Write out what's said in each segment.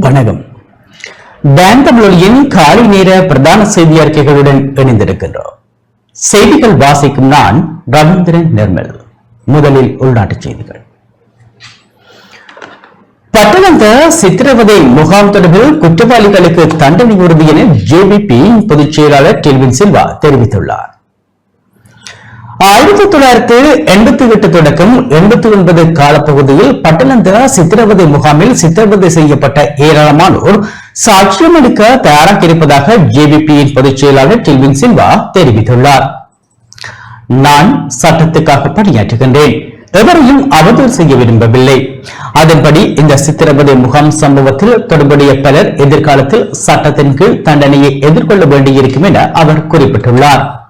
வணக்கம். டான் தமிழொலியின் காலை நேர பிரதான செய்தி அறிக்கைகளுடன் இணைந்திருக்கின்றோம். செய்திகள் வாசிக்கும் நான் ரவீந்திரன் நிர்மல். முதலில் உள்நாட்டு செய்திகள். பட்டணந்த சித்திரவதை முகாம் தொடர்பில் குற்றவாளிகளுக்கு தண்டனை உறுதி என ஜேபிபி பொதுச் செயலாளர் கெல்வின் சில்வா தெரிவித்துள்ளார். ஆயிரத்தி தொள்ளாயிரத்தி எண்பத்தி எட்டு தொடக்கம் எண்பத்தி ஒன்பது காலப்பகுதியில் பட்டணந்திரா சித்திரவதை முகாமில் சித்திரவதை செய்யப்பட்ட ஏராளமானோர் சாட்சியம் அளிக்க தயாராக இருப்பதாக ஜேபிபியின் பொதுச் செயலாளர் டில்வின் சில்வா தெரிவித்துள்ளார். நான் சட்டத்துக்காக பணியாற்றுகின்றேன். எவரையும் அவதூறு செய்ய விரும்பவில்லை. அதன்படி இந்த சித்திரவதை முகாம் சம்பவத்தில் தொடர்புடைய பலர் எதிர்காலத்தில் சட்டத்தின் கீழ் தண்டனையை எதிர்கொள்ள வேண்டியிருக்கும் என அவர் குறிப்பிட்டுள்ளார்.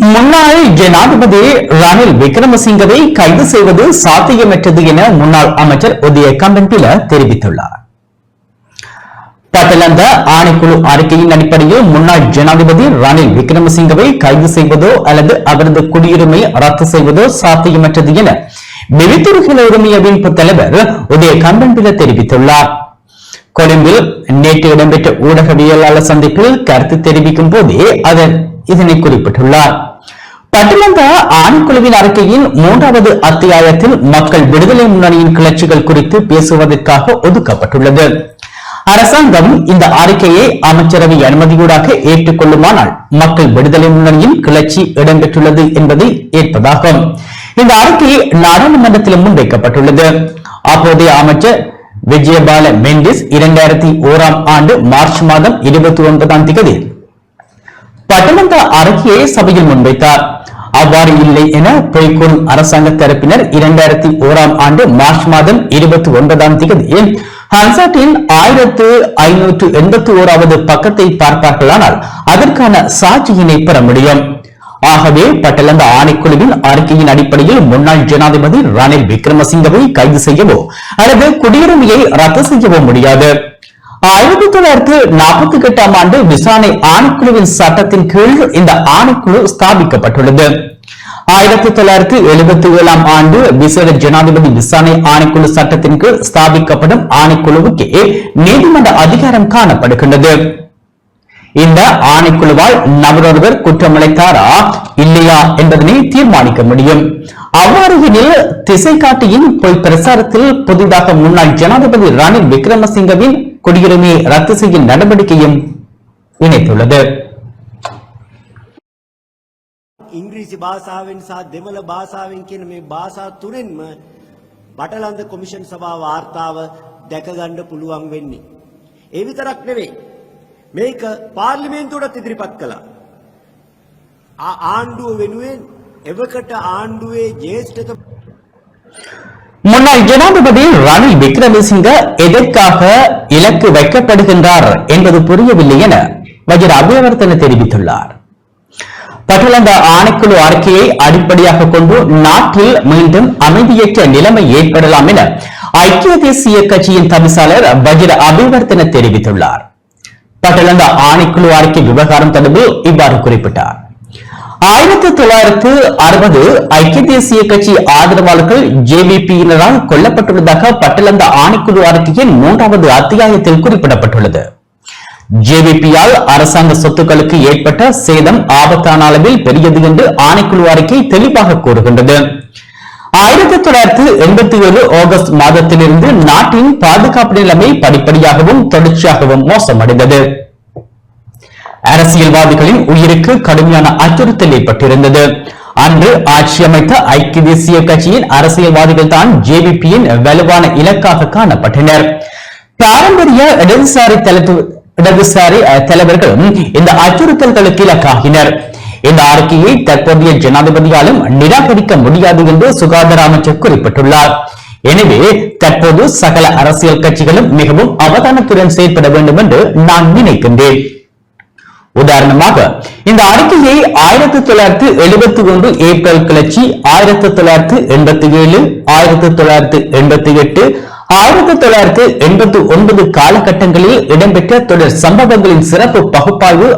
முன்னாள் ஜனாதிபதி ரணில் விக்ரமசிங்கவை கைது செய்வது சாத்தியமற்றது என முன்னாள் அமைச்சர் உதய கம்பன்பில தெரிவித்துள்ளார். பட்டலந்த ஆணைக்குழு அறிக்கையின் அடிப்படையில் முன்னாள் ஜனாதிபதி ரணில் விக்ரமசிங்கவை கைது செய்வதோ அல்லது அவரது குடியுரிமை ரத்து செய்வதோ சாத்தியமற்றது என வெளித்துறைகள் உரிமை அமைப்பு தலைவர் உதய கம்பன்பில தெரிவித்துள்ளார். கொழும்பில் நேற்று இடம்பெற்ற ஊடகவியலாளர் சந்திப்பில் கருத்து தெரிவிக்கும் போதே அவர் இதனை குறிப்பிட்டுள்ளார். பட்டிமன்ற ஆணைக்குழுவின் அறிக்கையின் மூன்றாவது அத்தியாயத்தில் மக்கள் விடுதலை முன்னணியின் கிளர்ச்சிகள் குறித்து பேசுவதற்காக ஒதுக்கப்பட்டுள்ளது. அரசாங்கம் இந்த அறிக்கையை அமைச்சரவை அனுமதியூடாக ஏற்றுக்கொள்ளுமானால் மக்கள் விடுதலை முன்னணியின் கிளர்ச்சி இடம்பெற்றுள்ளது என்பதை ஏற்பதாகும். இந்த அறிக்கை நாடாளுமன்றத்தில் முன்வைக்கப்பட்டுள்ளது. அப்போதைய அமைச்சர் விஜயபால மெண்டிஸ் இரண்டாயிரத்தி ஓராம் ஆண்டு மார்ச் மாதம் இருபத்தி ஒன்பதாம் தேதி பட்டமன்ற அறிக்கையை சபையில் முன்வைத்தார். அவ்வாறு இல்லை என பொய்கூறும் அரசாங்க தரப்பினர் இரண்டாயிரத்தி ஓராம் ஆண்டு மார்ச் மாதம் இருபத்தி ஒன்பதாம் தேதி ஹன்சாட்டின் ஆயிரத்து ஐநூற்று எண்பத்தி ஓராவது பக்கத்தை பார்ப்பார்களானால் அதற்கான சாட்சியினை பெற முடியும். ஆகவே பட்டலந்த ஆணைக்குழுவின் அறிக்கையின் அடிப்படையில் முன்னாள் ஜனாதிபதி ரணில் விக்ரமசிங்கவை கைது செய்யவோ அல்லது குடியுரிமையை ரத்து செய்யவோ முடியாது. ஆயிரத்தி தொள்ளாயிரத்தி நாற்பத்தி எட்டாம் ஆண்டு விசாரணை ஆணைக்குழுவின் சட்டத்தின் கீழ் இந்த ஆணைக்குழு ஸ்தாபிக்கப்பட்டுள்ளது. ஆயிரத்தி தொள்ளாயிரத்தி எழுபத்தி ஏழாம் ஆண்டு விசேட ஜனாதிபதி விசாரணை ஆணைக்குழு சட்டத்தின் கீழ் ஸ்தாபிக்கப்படும் ஆணைக்குழுவுக்கு நீதிமன்ற அதிகாரம் காணப்படுகின்றது. இந்த ஆணைக்குழுவால் நபரொருவர் குற்றமளித்தாரா இல்லையா என்பதனை தீர்மானிக்க முடியும். அவ்வாறு திசை காட்டியின் பொய் பிரசாரத்தில் புதிதாக முன்னாள் ஜனாதிபதி ரணில் விக்ரமசிங்கவின் குடியுரிமையை ரத்து செய்யும் நடவடிக்கையும் இணைத்துள்ளது ඉංග්‍රීසි භාෂාවෙන් සහ දෙමළ භාෂාවෙන් කියන මේ භාෂා තුනෙන්ම බටලන්ද කොමිෂන් සභා වාර්තාව දැකගන්න පුළුවන් වෙන්නේ. ඒ විතරක් නෙවෙයි. මේක පාර්ලිමේන්තුවටත් ඉදිරිපත් කළා. ආ- ආණ්ඩුව වෙනුවෙන් එවකට ආණ්ඩුවේ ජේෂ්ඨක முன்னாள் ஜனாதிபதி ரணில் விக்ரமசிங்க எதற்காக இலக்கு வைக்கப்படுகின்றார் என்பது புரியவில்லை என வஜிர அபியவர்த்தன தெரிவித்துள்ளார். பட்டலந்த ஆணைக்குழு அறிக்கையை அடிப்படையாக கொண்டு நாட்டில் மீண்டும் அமைதியற்ற நிலைமை ஏற்படலாம் என ஐக்கிய தேசிய கட்சியின் தவிசாளர் வஜிர அபிவர்த்தன தெரிவித்துள்ளார். பட்டலந்த ஆணைக்குழு அறிக்கை விவகாரம் தொடர்பில் இவ்வாறு குறிப்பிட்டார். ஆயிரத்தி தொள்ளாயிரத்து அறுபது ஐக்கிய தேசிய கட்சி ஆதரவாளர்கள் ஜேவிபியினரால் கொல்லப்பட்டுள்ளதாக பட்டலந்த ஆணைக்குழு அறிக்கையின் மூன்றாவது அத்தியாயத்தில் குறிப்பிடப்பட்டுள்ளது. ஜேவிபியால் அரசாங்க சொத்துக்களுக்கு ஏற்பட்ட சேதம் ஆபத்தான அளவில் பெரியது என்று ஆணைக்குழு அறிக்கை தெளிவாக கூறுகின்றது. ஆயிரத்தி தொள்ளாயிரத்து எண்பத்தி ஏழு ஆகஸ்ட் மாதத்திலிருந்து நாட்டின் பாதுகாப்பு நிலைமை படிப்படியாகவும் தொடர்ச்சியாகவும் மோசமடைந்தது. அரசியல்வாதிகளின் உயிருக்கு கடுமையான அச்சுறுத்தல் ஏற்பட்டிருந்தது. அன்று ஆட்சி அமைத்த ஐக்கிய தேசிய கட்சியின் அரசியல்வாதிகள் தான் ஜேவிபியின் வலுவான இலக்காக காணப்பட்டனர். பாரம்பரிய இடதுசாரி இடதுசாரி தலைவர்களும் இந்த அச்சுறுத்தல்களுக்கு இலக்காகினர். இந்த அறிக்கையை தற்போதைய ஜனாதிபதியாலும் நிராகரிக்க முடியாது என்று சுகாதார அமைச்சர் குறிப்பிட்டுள்ளார். எனவே தற்போது சகல அரசியல் கட்சிகளும் மிகவும் அவதானத்துடன் செயல்பட வேண்டும் என்று நான் நினைக்கின்றேன். உதாரணமாக இந்த அறிக்கையை ஆயிரத்தி தொள்ளாயிரத்தி எழுபத்தி ஒன்று ஏப்ரல் கிளர்ச்சி ஆயிரத்தி தொள்ளாயிரத்தி எண்பத்தி ஏழு ஆயிரத்தி தொள்ளாயிரத்தி எண்பத்தி எட்டு ஆயிரத்தி தொள்ளாயிரத்தி எண்பத்தி ஒன்பது காலகட்டங்களில் இடம்பெற்ற தொடர் சம்பவங்களின் சிறப்பு பகுப்பாய்வு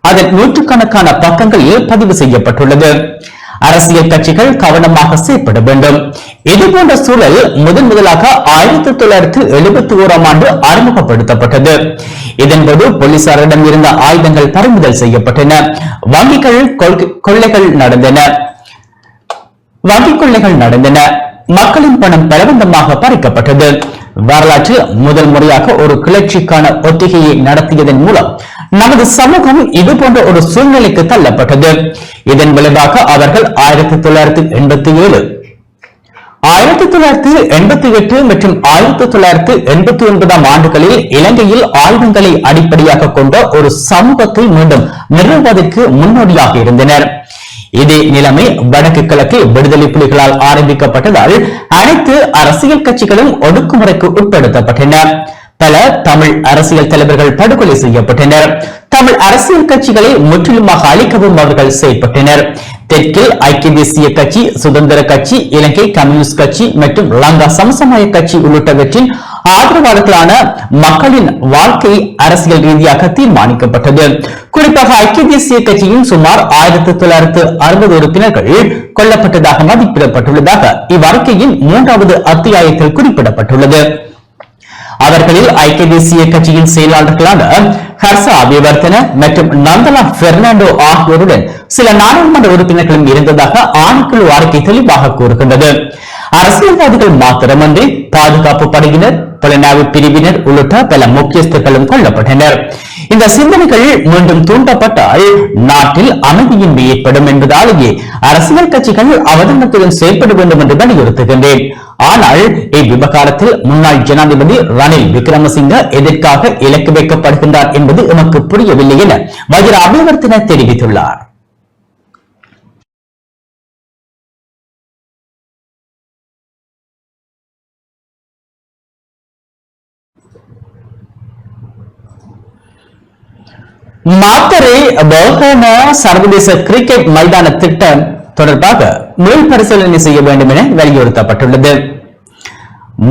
அதன் நூற்றுக்கணக்கான பக்கங்களில் பதிவு செய்யப்பட்டுள்ளது. அரசியல் கட்சிகள் கவனமாக செயல்பட வேண்டும். இதுபோன்ற சூழல் முதன் முதலாக ஆயிரத்தி தொள்ளாயிரத்தி எழுபத்தி ஓராம் ஆண்டு அறிமுகப்படுத்தப்பட்டது. இதன்போது போலீசாரிடம் இருந்த ஆயுதங்கள் பறிமுதல் செய்யப்பட்டன. வங்கிகள் கொள்ளைகள் நடந்தன. வங்கிக் கொள்ளைகள் நடந்தன. மக்களின் பணம் பலவந்தமாக பறிக்கப்பட்டது. வரலாற்றில் முதல் முறையாக ஒரு கிளர்ச்சிக்கான ஒத்திகையை நடத்தியதன் மூலம் நமது சமூகம் இது போன்ற ஒரு சூழ்நிலைக்கு தள்ளப்பட்டது. இதன் விளைவாக அவர்கள் ஆயிரத்தி தொள்ளாயிரத்தி எண்பத்தி ஏழு ஆயிரத்தி தொள்ளாயிரத்தி எண்பத்தி எட்டு மற்றும் ஆயிரத்தி தொள்ளாயிரத்தி எண்பத்தி ஒன்பதாம் ஆண்டுகளில் இலங்கையில் ஆயுதங்களை அடிப்படையாக கொண்ட ஒரு சமூகத்தை மீண்டும் நிறுவுவதற்கு முன்னோடியாக இருந்தனர். இதே நிலைமை வடக்கு கிழக்கு விடுதலை புலிகளால் ஆரம்பிக்கப்பட்டதால் அனைத்து அரசியல் கட்சிகளும் ஒடுக்குமுறைக்கு உட்படுத்தப்பட்டன. பல தமிழ் அரசியல் தலைவர்கள் படுகொலை செய்யப்பட்டனர். தமிழ் அரசியல் கட்சிகளை முற்றிலுமாக அழிக்கவும் அவர்கள் செயல்பட்டனர் தெற்கில் ஐக்கிய தேசிய கட்சி சுதந்திர கட்சி இலங்கை கம்யூனிஸ்ட் கட்சி மற்றும் லங்கா சமசமாய கட்சி உள்ளிட்டவற்றின் ஆதரவாளர்களான மக்களின் வாழ்க்கை அரசியல் ரீதியாக தீர்மானிக்கப்பட்டது. குறிப்பாக ஐக்கிய தேசிய கட்சியின் சுமார் ஆயிரத்தி தொள்ளாயிரத்து அறுபது உறுப்பினர்கள் கொல்லப்பட்டதாக மதிப்பிடப்பட்டுள்ளதாக இவ்வறிக்கையின் மூன்றாவது அத்தியாயத்தில் குறிப்பிடப்பட்டுள்ளது. அவர்களில் ஐக்கிய தேசிய கட்சியின் செயலாளர்களான ஹர்சா அபிவர்த்தன மற்றும் நந்தலா பெர்னாண்டோ ஆகியோருடன் சில நாடாளுமன்ற உறுப்பினர்களும் இருந்ததாக ஆணைக்குழு அறிக்கை தெளிவாக கூறுகின்றது. அரசியல்வாதிகள் மாத்திரமன்றி பாதுகாப்பு படையினர் புலனாய்வு பிரிவினர் உள்ளிட்ட பல முக்கியஸ்தர்களும் கொல்லப்பட்டனர். இந்த சிந்தனைகள் மீண்டும் தூண்டப்பட்டால் நாட்டில் அமைதியின்மை ஏற்படும் என்பதாலேயே அரசியல் கட்சிகள் அவதானத்துடன் செயல்பட வேண்டும் என்று வலியுறுத்துகின்றேன். ஆனால் இவ்விவகாரத்தில் முன்னாள் ஜனாதிபதி ரணில் விக்ரமசிங்க எதற்காக இலக்கு வைக்கப்படுகின்றார் என்பது எமக்கு புரியவில்லை என வஜ்ர அபிவர்த்தன தெரிவித்துள்ளார். மாத்தரை பௌகன சர்வதேச கிரிக்கெட் மைதான திட்டம் தொடர்பாக மீள் பரிசீலனை செய்ய வேண்டும் என வலியுறுத்தப்பட்டுள்ளது.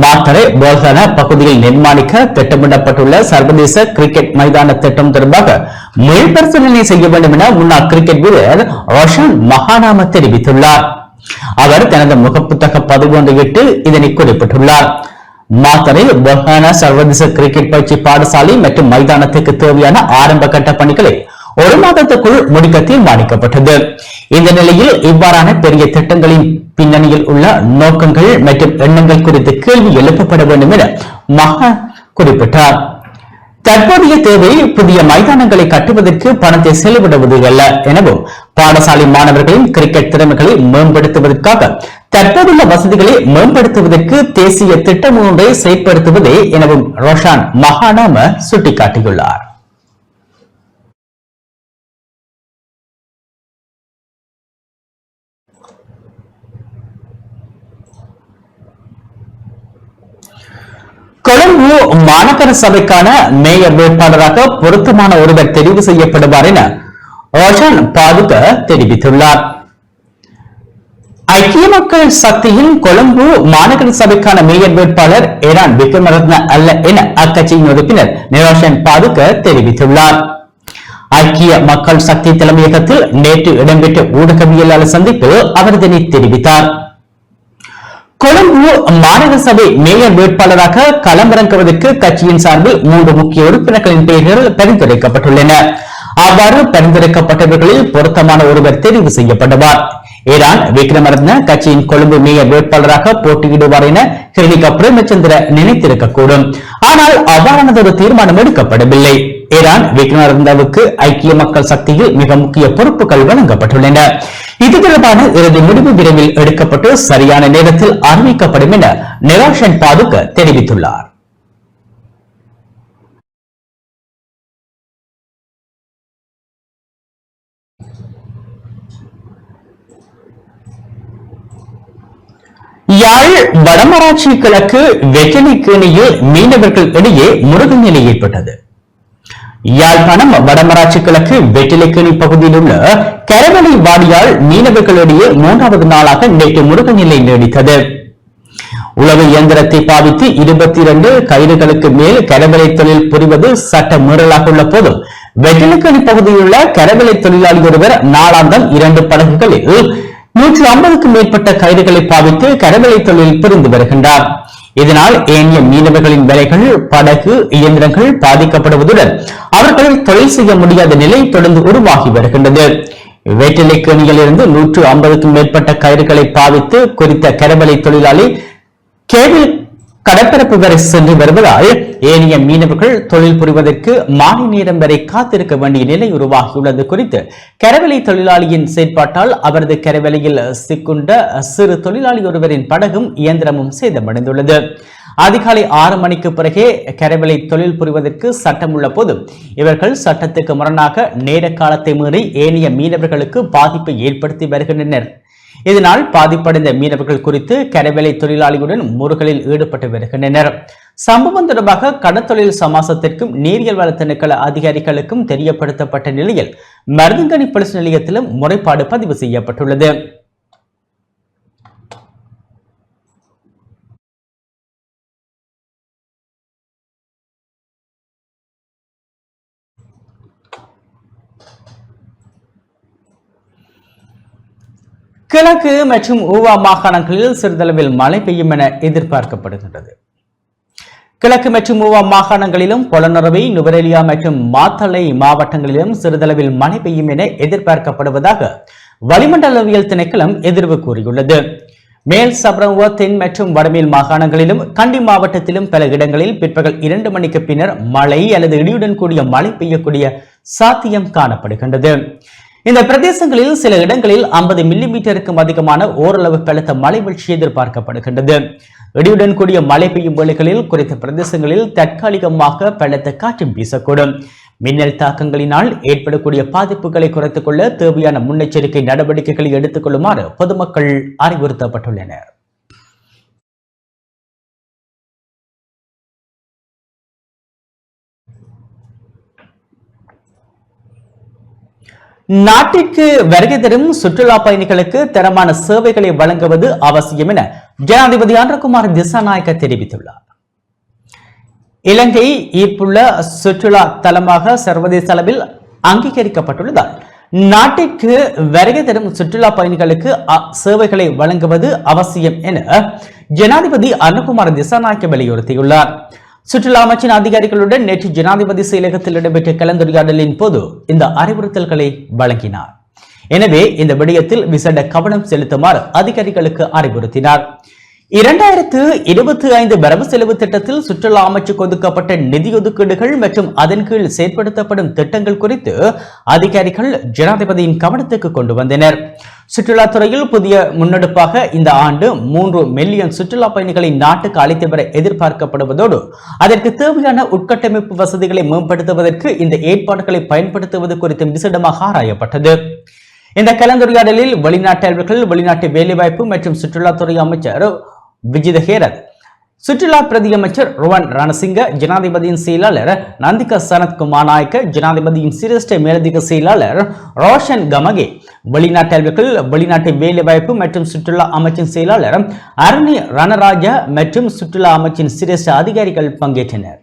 மாத்தரை போல்கான பகுதியில் நிர்மாணிக்க திட்டமிடப்பட்டுள்ள சர்வதேச கிரிக்கெட் மைதான திட்டம் தொடர்பாக மேல் பரிசீலனை செய்ய வேண்டும் என முன்னாள் கிரிக்கெட் வீரர் ரோஷன் மகாநாம தெரிவித்துள்ளார். அவர் தனது முகப்புத்தக பதிவு ஒன்றையிட்டு இதனை குறிப்பிட்டுள்ளார். மாத்தனில் பொஹானா சர்வதேச கிரிக்கெட் பயிற்சி பாடசாலை மற்றும் மைதானத்துக்கு தேவையான ஆரம்ப கட்ட பணிகளை ஒரு மாதத்துக்குள் முடிக்க தீர்மானிக்கப்பட்டது. இந்த நிலையில் இவ்வாறான பெரிய திட்டங்களின் பின்னணியில் உள்ள நோக்கங்கள் மற்றும் எண்ணங்கள் குறித்து கேள்வி எழுப்பப்பட வேண்டும் என மகா குறிப்பிட்டார். தற்போதைய தேவை புதிய மைதானங்களை கட்டுவதற்கு பணத்தை செலவிடுவது அல்ல எனவும் பாடசாலை மாணவர்களின் கிரிக்கெட் திறமைகளை மேம்படுத்துவதற்காக தற்போதுள்ள வசதிகளை மேம்படுத்துவதற்கு தேசிய திட்டம் ஒன்றை செயற்படுத்துவதே எனவும் ரோஷான் மகானாம சுட்டிக்காட்டியுள்ளார். கொழும்பு மாநகர சபைக்கான மேயர் வேட்பாளராக பொருத்தமான ஒருவர் தெரிவு செய்யப்படுவார் என ரோஷன் பாதுக தெரிவித்துள்ளார். ஐக்கிய மக்கள் சக்தியின் கொழும்பு மாநகர சபைக்கான மேயர் வேட்பாளர் ஏரான் விக்ரமரத்ன அல்ல என அக்கட்சியின் உறுப்பினர் நிரோஷன் பாதுக்க தெரிவித்துள்ளார். ஐக்கிய மக்கள் சக்தி தலைமையகத்தில் நேற்று இடம்பெற்ற ஊடகவியலாளர் சந்திப்பில் அவர் இதனை தெரிவித்தார். கொழும்பு மாநகர சபை மேயர் வேட்பாளராக களமிறங்குவதற்கு கட்சியின் சார்பில் மூன்று முக்கிய உறுப்பினர்களின் பெயர்கள் பரிந்துரைக்கப்பட்டுள்ளன. அவ்வாறு பரிந்துரைக்கப்பட்டவர்களில் பொருத்தமான ஒருவர் தெரிவு செய்யப்படுவார். ஈரான் விக்ரமரத்ன கட்சியின் கொழும்பு மேயர் வேட்பாளராக போட்டியிடுவார் என கிருணிகா பிரேமச்சந்திர நினைத்திருக்கக்கூடும். ஆனால் அவ்வாறானதொரு தீர்மானம் எடுக்கப்படவில்லை. ஈரான் விக்ரமரத்னவுக்கு ஐக்கிய மக்கள் சக்தியில் மிக முக்கிய பொறுப்புகள் வழங்கப்பட்டுள்ளன. இது தொடர்பான இறுதி முடிவு விரைவில் எடுக்கப்பட்டு சரியான நேரத்தில் அறிவிக்கப்படும் என நிராஷன் பாதுக தெரிவித்துள்ளார். யாழ் வடமராட்சி கிழக்கு வெற்றிலைக்கேணியில் மீனவர்கள் இடையே முருகன் நிலை ஏற்பட்டது. யாழ்ப்பாணம் வடமராட்சி கிழக்கு வெற்றிலைக்கேணி பகுதியில் உள்ள கரவலை வாடியால் மீனவர்களிடையே மூன்றாவது நாளாக நேற்று முருகன் நிலை நீடித்தது. உழவு இயந்திரத்தை பாவித்து இருபத்தி இரண்டு கயிறுகளுக்கு மேல் கரவலை தொழில் புரிவது சட்ட மீறலாக உள்ள போதும் வெற்றிலைக்கேணி பகுதியில் உள்ள கரவலை தொழிலாளி ஒருவர் நாளாந்தம் இரண்டு படகுகளில் நூற்று ஐம்பதுக்கும் மேற்பட்ட கயிறுகளை பாவித்து கரவலை தொழில் புரிந்து வருகின்றார். இதனால் ஏனைய மீனவர்களின் வேலைகள் படகு இயந்திரங்கள் பாதிக்கப்படுவதுடன் அவர்கள் தொழில் செய்ய முடியாத நிலை தொடர்ந்து உருவாகி வருகின்றது. வேட்டிலைக்கணியிலிருந்து நூற்று ஐம்பதுக்கும் மேற்பட்ட கயிறுகளை பாவித்து குறித்த கரவலை தொழிலாளி கேபிள் கடற்பரப்பு வரை சென்று வருவதால் ஏனைய மீனவர்கள் தொழில் புரிவதற்கு மாலை நேரம் வரை காத்திருக்க வேண்டிய நிலை உருவாகியுள்ளது குறித்து கரவலை தொழிலாளியின் செயற்பாட்டால் அவரது கரவலையில் சிக்குண்ட சிறு தொழிலாளி ஒருவரின் படகும் இயந்திரமும் சேதமடைந்துள்ளது. அதிகாலை ஆறு மணிக்கு பிறகே கரவலை தொழில் புரிவதற்கு சட்டம் உள்ள போது இவர்கள் சட்டத்துக்கு முரணாக நேர காலத்தை மீறி ஏனைய மீனவர்களுக்கு பாதிப்பை ஏற்படுத்தி வருகின்றனர். இதனால் பாதிப்படைந்த மீனவர்கள் குறித்து கரவேலை தொழிலாளியுடன் முருகலில் ஈடுபட்டு வருகின்றனர். சம்பவம் தொடர்பாக கடத்தொழில் சமாசத்திற்கும் நீரியல் வள திணைக்கள அதிகாரிகளுக்கும் தெரியப்படுத்தப்பட்ட நிலையில் மருதங்கனி போலீஸ் நிலையத்திலும் முறைப்பாடு பதிவு செய்யப்பட்டுள்ளது. கிழக்கு மற்றும் ஊவா மாகாணங்களில் சிறிதளவில் மழை பெய்யும் என எதிர்பார்க்கப்படுகின்றது. கிழக்கு மற்றும் ஊவா மாகாணங்களிலும் பொலனறுவை நுவரெலியா மற்றும் மாத்தளை மாவட்டங்களிலும் சிறிதளவில் மழை பெய்யும் என எதிர்பார்க்கப்படுவதாக வளிமண்டலவியல் திணைக்களம் எதிர்வு கூறியுள்ளது. மேல் சப்ரவ தென் மற்றும் வடமேல் மாகாணங்களிலும் கண்டி மாவட்டத்திலும் பல இடங்களில் பிற்பகல் இரண்டு மணிக்கு பின்னர் மழை அல்லது இடியுடன் கூடிய மழை பெய்யக்கூடிய சாத்தியம் காணப்படுகின்றது. இந்த பிரதேசங்களில் சில இடங்களில் 50 மில்லிமீட்டருக்கும் அதிகமான ஓரளவு பலத்த மழை வீழ்ச்சி எதிர்பார்க்கப்படுகின்றது. இடியுடன் கூடிய மழை பெய்யும் வேளைகளில் குறித்த பிரதேசங்களில் தற்காலிகமாக பலத்த காற்று வீசக்கூடும். மின்னல் தாக்கங்களினால் ஏற்படக்கூடிய பாதிப்புகளை குறைத்துக் கொள்ள தேவையான முன்னெச்சரிக்கை நடவடிக்கைகளை எடுத்துக் கொள்ளுமாறு பொதுமக்கள் அறிவுறுத்தப்பட்டுள்ளனர். நாட்டிற்கு வருகை தரும் சுற்றுலா பயணிகளுக்கு தரமான சேவைகளை வழங்குவது அவசியம் என ஜனாதிபதி அன்றகுமார் திசாநாயக்க தெரிவித்துள்ளார். இலங்கை ஈர்ப்புள்ள சுற்றுலா தலமாக சர்வதேச அளவில் அங்கீகரிக்கப்பட்டுள்ளதால் நாட்டிற்கு வருகை தரும் சுற்றுலா பயணிகளுக்கு சேவைகளை வழங்குவது அவசியம் என ஜனாதிபதி அன்னகுமார் திசாநாயக்க வலியுறுத்தியுள்ளார். சுற்றுலா அமைச்சின் அதிகாரிகளுடன் நேற்று ஜனாதிபதி செயலகத்தில் இடம்பெற்ற கலந்துரையாடலின் போது இந்த அறிவுறுத்தல்களை வழங்கினார். எனவே இந்த விடயத்தில் விசேட கவனம் செலுத்துமாறு அதிகாரிகளுக்கு அறிவுறுத்தினார். இரண்டாயிரத்து இருபத்தி ஐந்து வரவு செலவு திட்டத்தில் சுற்றுலா அமைச்சுக்கு ஒதுக்கப்பட்ட நிதி ஒதுக்கீடுகள் மற்றும் அதன் கீழ் செயற்படுத்தப்படும் திட்டங்கள் குறித்து அதிகாரிகள் ஜனாதிபதியின் கவனத்துக்கு கொண்டு வந்தனர். சுற்றுலாத்துறையில் புதிய முன்னெடுப்பாக இந்த ஆண்டு மூன்று மில்லியன் சுற்றுலா பயணிகளை நாட்டுக்கு அழைத்து வர எதிர்பார்க்கப்படுவதோடு அதற்கு தேவையான உட்கட்டமைப்பு வசதிகளை மேம்படுத்துவதற்கு இந்த ஏற்பாடுகளை பயன்படுத்துவது குறித்து விசேடமாக ஆராயப்பட்டது. இந்த கலந்துரையாடலில் வெளிநாட்டவர்கள் வெளிநாட்டு வேலைவாய்ப்பு மற்றும் சுற்றுலாத்துறை அமைச்சர் விஜித ஹேரத் சுற்றுலா பிரதியமைச்சர் ருவன் ரணசிங்க ஜனாதிபதியின் செயலாளர் நந்திக சனத்குமார் நாயக்க ஜனாதிபதியின் சிரேஷ்ட மேலதிக செயலாளர் ரோஷன் கமகே. வெளிநாட்டவர்கள் வெளிநாட்டு வேலைவாய்ப்பு மற்றும் சுற்றுலா அமைச்சின் செயலாளர் அருணி ரணராஜா மற்றும் சுற்றுலா அமைச்சின் சிரேஷ்ட அதிகாரிகள் பங்கேற்றனர்.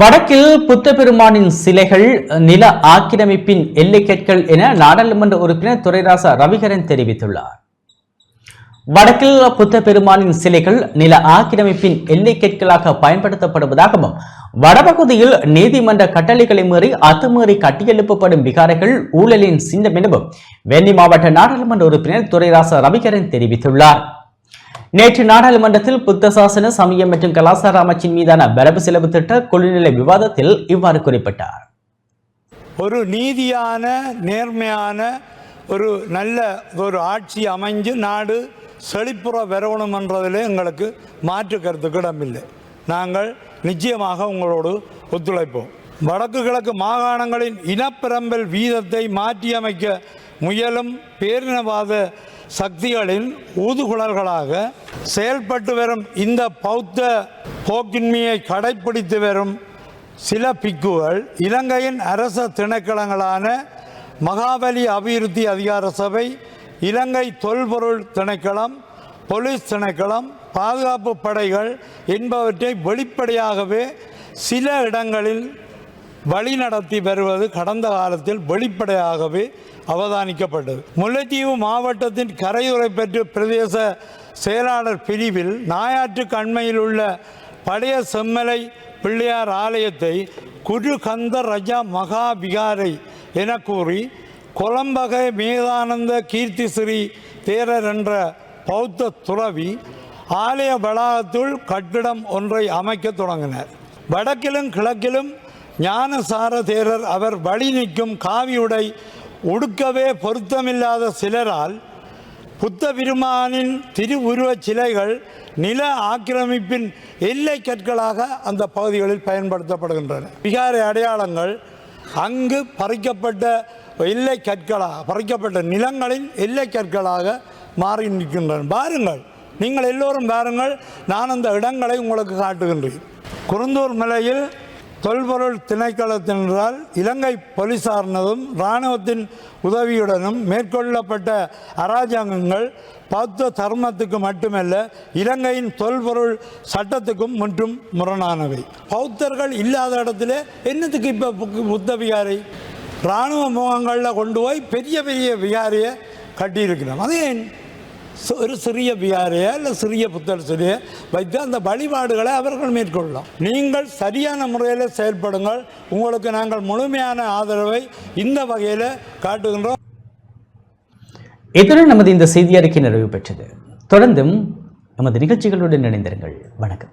வடக்கில் புத்த பெருமானின் சிலைகள் நில ஆக்கிரமிப்பின் எல்லைக்கற்கள் என நாடாளுமன்ற உறுப்பினர் துரைராசா ரவிகரன் தெரிவித்துள்ளார். வடக்கில் புத்த பெருமானின் சிலைகள் நில ஆக்கிரமிப்பின் எல்லைக்கற்களாக பயன்படுத்தப்படுவதாகவும் வடபகுதியில் நீதிமன்ற கட்டளைகளை மீறி அத்துமீறி கட்டியெழுப்பப்படும் விகாரைகள் ஊழலின் சின்னம் எனவும் வெண்ணி மாவட்ட நாடாளுமன்ற உறுப்பினர் துரைராசா ரவிகரன் தெரிவித்துள்ளார். நேற்று நாடாளுமன்றத்தில் புத்த சாசன சமயம் மற்றும் கலாசார அமைச்சின் மீதான வரவு செலவு திட்ட குழுநிலை விவாதத்தில் இவ்வாறு குறிப்பிட்டார். ஒரு நீதியான நேர்மையான ஒரு நல்ல ஒரு ஆட்சி அமைஞ்சு நாடு செழிப்புற வரணும் என்றதில் எங்களுக்கு மாற்று கருத்துக்கு இடமில்லை. நாங்கள் நிச்சயமாக உங்களோடு ஒத்துழைப்போம். வடக்கு கிழக்கு மாகாணங்களின் இனப்பிரம்பல் வீதத்தை மாற்றியமைக்க முயலும் பேரினவாத சக்திகளின் ஊதுகுழல்களாக செயல்பட்டு வரும் இந்த பௌத்த போக்கின்மையை கடைப்பிடித்து வரும் சில பிக்குகள் இலங்கையின் அரச திணைக்களங்களான மகாபலி அபிவிருத்தி அதிகார சபை இலங்கை தொல்பொருள் திணைக்களம் போலீஸ் திணைக்களம் பாதுகாப்பு படைகள் என்பவற்றை வெளிப்படையாகவே சில இடங்களில் வழிநடத்தி வருவது கடந்த காலத்தில் வெளிப்படையாகவே அவதானிக்கப்பட்டது. முல்லைத்தீவு மாவட்டத்தின் கரையுறை பெற்று பிரதேச செயலாளர் பிரிவில் நாயாற்று கண்மையில் உள்ள பழைய செம்மலை பிள்ளையார் ஆலயத்தை குரு கந்த ரஜா மகா விகாரை என கூறி கொலம்பகை மேதானந்த கீர்த்திஸ்ரீ தேரர் என்ற பௌத்த துறவி ஆலய வளாகத்துள் கட்டிடம் ஒன்றை அமைக்க தொடங்கினர். வடக்கிலும் கிழக்கிலும் ஞானசார தேரர் அவர் வழி நிற்கும் காவியுடை உடுக்கவே பொருத்தமில்லாத சிலரால் புத்த பெருமானின் திருவுருவச் சிலைகள் நில ஆக்கிரமிப்பின் எல்லை கற்களாக அந்த பகுதிகளில் பயன்படுத்தப்படுகின்றன. விகார அடையாளங்கள் அங்கு பறிக்கப்பட்ட எல்லை கற்களாக பறிக்கப்பட்ட நிலங்களின் எல்லை கற்களாக மாறி நிற்கின்றன. பாருங்கள் நீங்கள் எல்லோரும் பாருங்கள் நான் அந்த இடங்களை உங்களுக்கு காட்டுகின்றேன். குருந்தூர் மலையில் தொல்பொருள் திணைக்களத்தினரால் இலங்கை போலீசார்னதும் இராணுவத்தின் உதவியுடனும் மேற்கொள்ளப்பட்ட அராஜகங்கள் பௌத்த தர்மத்துக்கு மட்டுமல்ல இலங்கையின் தொல்பொருள் சட்டத்துக்கும் மற்றும் முரணானவை. பௌத்தர்கள் இல்லாத இடத்துல என்னத்துக்கு இப்போ புத்த விகாரை? இராணுவ முகங்களில் கொண்டு போய் பெரிய பெரிய விகாரியை கட்டியிருக்கிறோம். அது ஏன்? ஒரு சிறிய விகாரையை இல்லை சிறிய புத்தர் வைத்து அந்த வழிபாடுகளை அவர்கள் மேற்கொள்ளலாம். நீங்கள் சரியான முறையில் செயல்படுங்கள். உங்களுக்கு நாங்கள் முழுமையான ஆதரவை இந்த வகையில் காட்டுகின்றோம். இத்துடன் நமது இந்த செய்தி அறிக்கை நிறைவு பெற்றது. தொடர்ந்தும் நமது நிகழ்ச்சிகளுடன் இணைந்திருங்கள். வணக்கம்.